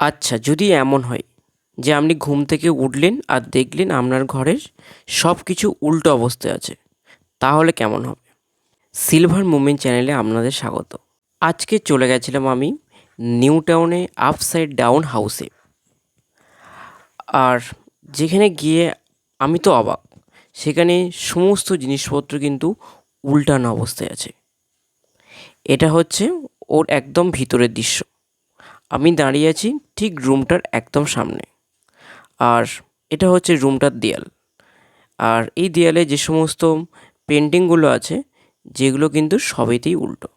আচ্ছা যদি এমন হয় যে আপনি ঘুম থেকে উঠলেন আর দেখলেন আপনার ঘরের সব কিছু উল্টো অবস্থায় আছে, তাহলে কেমন হবে? সিলভার মুভমেন্ট চ্যানেলে আপনাদের স্বাগত। আজকে চলে গেছিলাম আমি নিউ টাউনে আপসাইড ডাউন হাউসে। আর যেখানে গিয়ে আমি তো অবাক, সেখানে সমস্ত জিনিসপত্র কিন্তু উল্টানো অবস্থায় আছে। এটা হচ্ছে ওর একদম ভিতরের দৃশ্য। আমি দাঁড়িয়ে আছি ঠিক রুমটার একদম সামনে। আর এটা হচ্ছে রুমটার দেয়াল। আর এই দেয়ালে যে সমস্ত পেন্টিংগুলো আছে, যেগুলো কিন্তু সবেতেই উল্টো।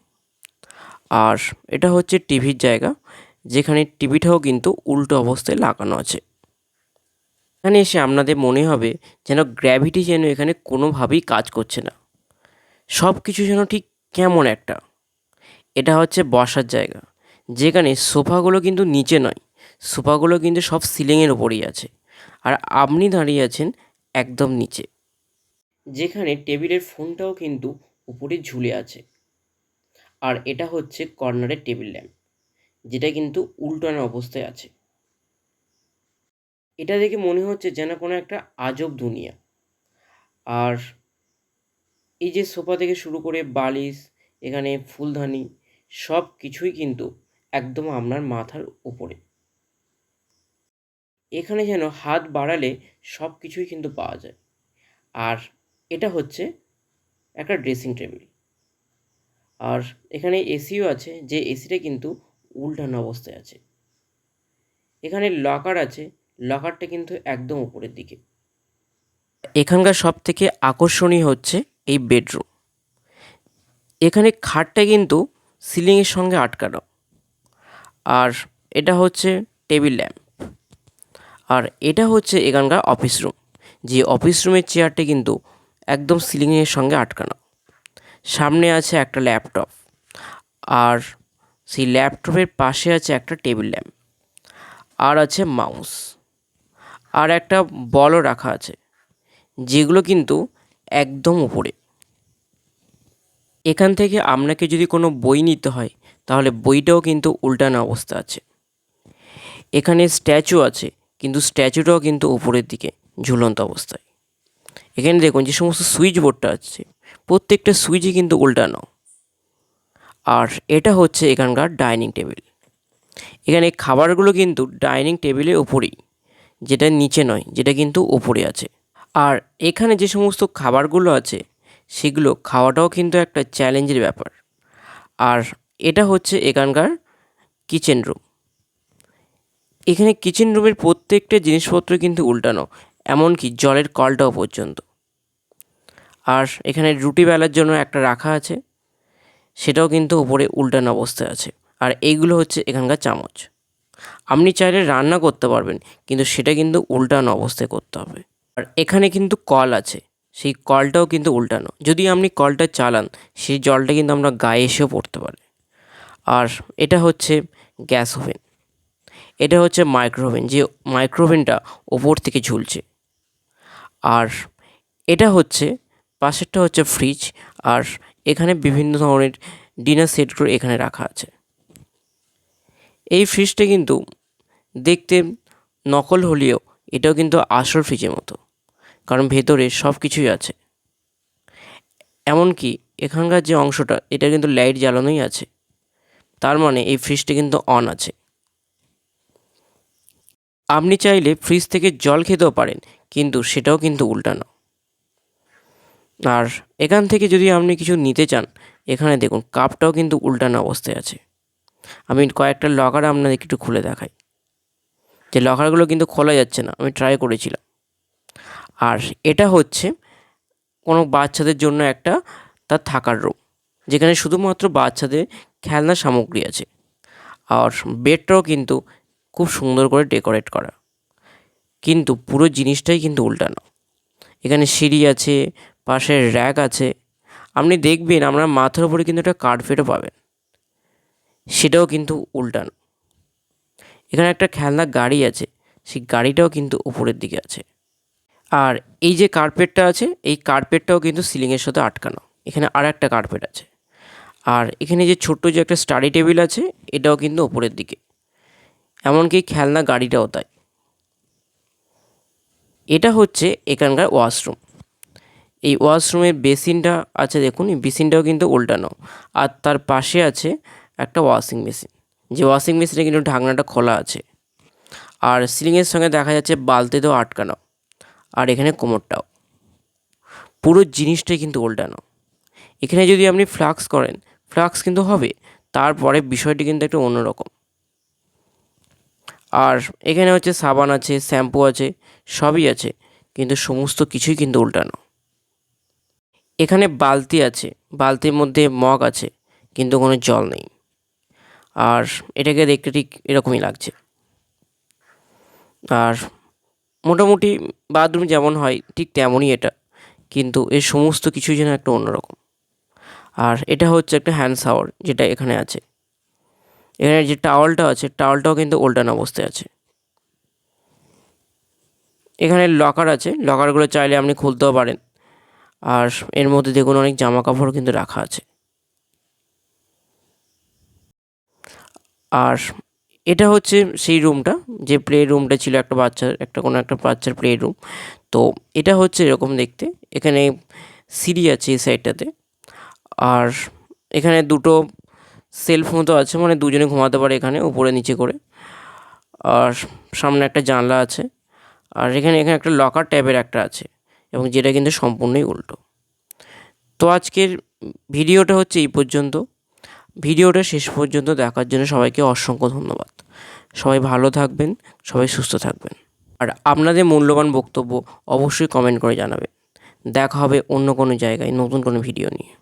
আর এটা হচ্ছে টিভির জায়গা, যেখানে টিভিটাও কিন্তু উল্টো অবস্থায় লাগানো আছে। এখানে এসে আপনাদের মনে হবে যেন গ্র্যাভিটি যেন এখানে কোনোভাবেই কাজ করছে না। সব কিছু যেন ঠিক কেমন একটা। এটা হচ্ছে বসার জায়গা। যেখানে সোফাগুলো কিন্তু নিচে নয়, সোফাগুলো কিন্তু সব সিলিংয়ের ওপরেই আছে। আর আপনি দাঁড়িয়ে আছেন একদম নিচে, যেখানে টেবিলের ফোনটাও কিন্তু উপরে ঝুলে আছে। আর এটা হচ্ছে কর্নারের টেবিল ল্যাম্প, যেটা কিন্তু উল্টানো অবস্থায় আছে। এটা দেখে মনে হচ্ছে যেন কোনো একটা আজব দুনিয়া। আর এই যে সোফা থেকে শুরু করে বালিশ, এখানে ফুলদানি সব কিছুই কিন্তু একদম আপনার মাথার উপরে। এখানে যেন হাত বাড়ালে সব কিছুই কিন্তু পাওয়া যায়। আর এটা হচ্ছে একটা ড্রেসিং টেবিল আর এখানে এসিও আছে, যে এসিটা কিন্তু উল্টানো অবস্থায় আছে। এখানে লকার আছে লকারটা কিন্তু একদম উপরের দিকে। এখানকার সব থেকে আকর্ষণীয় হচ্ছে এই বেডরুম এখানে খাটটা কিন্তু সিলিংয়ের সঙ্গে আটকানো। আর এটা হচ্ছে টেবিল ল্যাম্প। আর এটা হচ্ছে এখানকার অফিস রুম। যে অফিস রুমের চেয়ারটি কিন্তু একদম সিলিংয়ের সঙ্গে আটকানো। সামনে আছে একটা ল্যাপটপ। আর সেই ল্যাপটপের পাশে আছে একটা টেবিল ল্যাম্প। আর আছে মাউস। আর একটা বলও রাখা আছে। যেগুলো কিন্তু একদম উপরে। এখান থেকে আপনাকে যদি কোনো বই নিতে হয়, তাহলে বইটাও কিন্তু উল্টানো অবস্থা আছে। এখানে স্ট্যাচু আছে, কিন্তু স্ট্যাচুটাও কিন্তু উপরের দিকে ঝুলন্ত অবস্থায়। এখানে দেখুন যে সমস্ত সুইচ বোর্ডটা আছে, প্রত্যেকটা সুইচই কিন্তু উল্টানো। আর এটা হচ্ছে এখানকার ডাইনিং টেবিল। এখানে খাবারগুলো কিন্তু ডাইনিং টেবিলের ওপরেই যেটা নিচে নয়, যেটা কিন্তু ওপরে আছে। আর এখানে যে সমস্ত খাবারগুলো আছে সেগুলো খাওয়াটাও কিন্তু একটা চ্যালেঞ্জের ব্যাপার। আর এটা হচ্ছে এখানকার কিচেন রুম। এখানে কিচেন রুমের প্রত্যেকটা জিনিসপত্র কিন্তু উল্টানো, এমনকি জলের কলটাও পর্যন্ত। আর এখানে রুটি বেলার জন্য একটা রাখা আছে, সেটাও কিন্তু উপরে উল্টানো অবস্থায় আছে। আর এইগুলো হচ্ছে এখানকার চামচ। আপনি চাইলে রান্না করতে পারবেন, কিন্তু সেটা কিন্তু উল্টানো অবস্থায় করতে হবে। আর এখানে কিন্তু কল আছে সেই কলটাও কিন্তু উল্টানো। যদি আপনি কলটা চালান, সেই জলটা কিন্তু আমরা গায়ে এসেও পড়তে পারে। আর এটা হচ্ছে গ্যাস ওভেন। এটা হচ্ছে মাইক্রোওভেন, যে মাইক্রোওভেনটা ওপর থেকে ঝুলছে। আর এটা হচ্ছে, পাশেরটা হচ্ছে ফ্রিজ, আর এখানে বিভিন্ন ধরনের ডিনার সেটগুলো এখানে রাখা আছে। এই ফ্রিজটা কিন্তু দেখতে নকল হলেও এটাও কিন্তু আসল ফ্রিজের মতো। কারণ ভেতরে সব কিছুই আছে। এমনকি এখানকার যে অংশটা, এটা কিন্তু লাইট জ্বালানোই আছে। তার মানে এই ফ্রিজটি কিন্তু অন আছে। আপনি চাইলে ফ্রিজ থেকে জল খেতেও পারেন, কিন্তু সেটাও কিন্তু উল্টানো। আর এখান থেকে যদি আপনি কিছু নিতে চান, এখানে দেখুন, কাপটাও কিন্তু উল্টানো অবস্থায় আছে। আমি কয়েকটা লকার আপনাদেরকে একটু খুলে দেখাই। যে লকারগুলো কিন্তু খোলা যাচ্ছে না, আমি ট্রাই করেছিলাম। আর এটা হচ্ছে কোনো বাচ্চাদের জন্য একটা তার থাকার রুম যেখানে শুধুমাত্র বাচ্চাদের খেলনা সামগ্রী আছে। আর বেডটাও কিন্তু খুব সুন্দর করে ডেকোরেট করা। কিন্তু পুরো জিনিসটাই কিন্তু উল্টানো। এখানে সিঁড়ি আছে পাশে র্যাক আছে। আপনি দেখবেন আপনার মাথার উপরে কিন্তু একটা কার্পেটও পাবেন। সেটাও কিন্তু উল্টানো। এখানে একটা খেলনা গাড়ি আছে, সেই গাড়িটাও কিন্তু উপরের দিকে আছে। আর এই যে কার্পেটটা আছে, এই কার্পেটটাও কিন্তু সিলিংয়ের সাথে আটকানো। এখানে আর একটা কার্পেট আছে। আর এখানে যে ছোট্ট যে একটা স্টাডি টেবিল আছে, এটাও কিন্তু ওপরের দিকে। এমনকি খেলনা গাড়িটাও তাই। এটা হচ্ছে এখানকার ওয়াশরুম এই ওয়াশরুমের বেসিনটা আছে দেখুন, এই বেসিনটাও কিন্তু উল্টানো। আর তার পাশে আছে একটা ওয়াশিং মেশিন যে ওয়াশিং মেশিনে কিন্তু ঢাকনাটা খোলা আছে। আর সিলিংয়ের সঙ্গে দেখা যাচ্ছে বালতিতেও আটকানো। আর এখানে কোমরটাও। পুরো জিনিসটাই কিন্তু উল্টানো এখানে যদি আপনি ফ্লাক্স করেন, ফ্লাক্স কিন্তু হবে, তারপরে বিষয়টি কিন্তু একটু অন্যরকম। আর এখানে হচ্ছে সাবান আছে, শ্যাম্পু আছে, সবই আছে, কিন্তু সমস্ত কিছুই কিন্তু উল্টানো এখানে বালতি আছে, বালতির মধ্যে মগ আছে, কিন্তু কোনো জল নেই। আর এটাকে দেখতে ঠিক এরকমই লাগছে। আর মোটামুটি বাথরুম যেমন হয়, ঠিক তেমনই এটা। কিন্তু এর সমস্ত কিছুই যেন একটা অন্যরকম। আর এটা হচ্ছে একটা হ্যান্ড শাওয়ার যেটা এখানে আছে। এখানে যে টাওয়ালটা আছে, টাওয়ালটাও কিন্তু উল্টানো অবস্থায় আছে। এখানে লকার আছে, লকারগুলো চাইলে আপনি খুলতেও পারেন। আর এর মধ্যে দেখুন অনেক জামা কাপড় কিন্তু রাখা আছে। আর এটা হচ্ছে সেই রুমটা যে প্লে রুমটা ছিল একটা বাচ্চার, একটা কোনো একটা বাচ্চার প্লে রুম তো এটা হচ্ছে এরকম দেখতে। এখানে সিঁড়ি আছে এই সাইডটাতে আর এখানে দুটো সেলফ মতো আছে মানে দুজনে ঘুমাতে পারে এখানে, উপরে নিচে করে। আর সামনে একটা জানলা আছে। আর এখানে এখানে একটা লকার টাইপের একটা আছে, এবং যেটা কিন্তু সম্পূর্ণই উল্টো। তো আজকের ভিডিওটা হচ্ছে এই পর্যন্ত। ভিডিওটা শেষ পর্যন্ত দেখার জন্য সবাইকে অসংখ্য ধন্যবাদ। সবাই ভালো থাকবেন, সবাই সুস্থ থাকবেন। আর আপনাদের মূল্যবান বক্তব্য অবশ্যই কমেন্ট করে জানাবেন। দেখা হবে অন্য কোনো জায়গায় নতুন কোনো ভিডিও নিয়ে।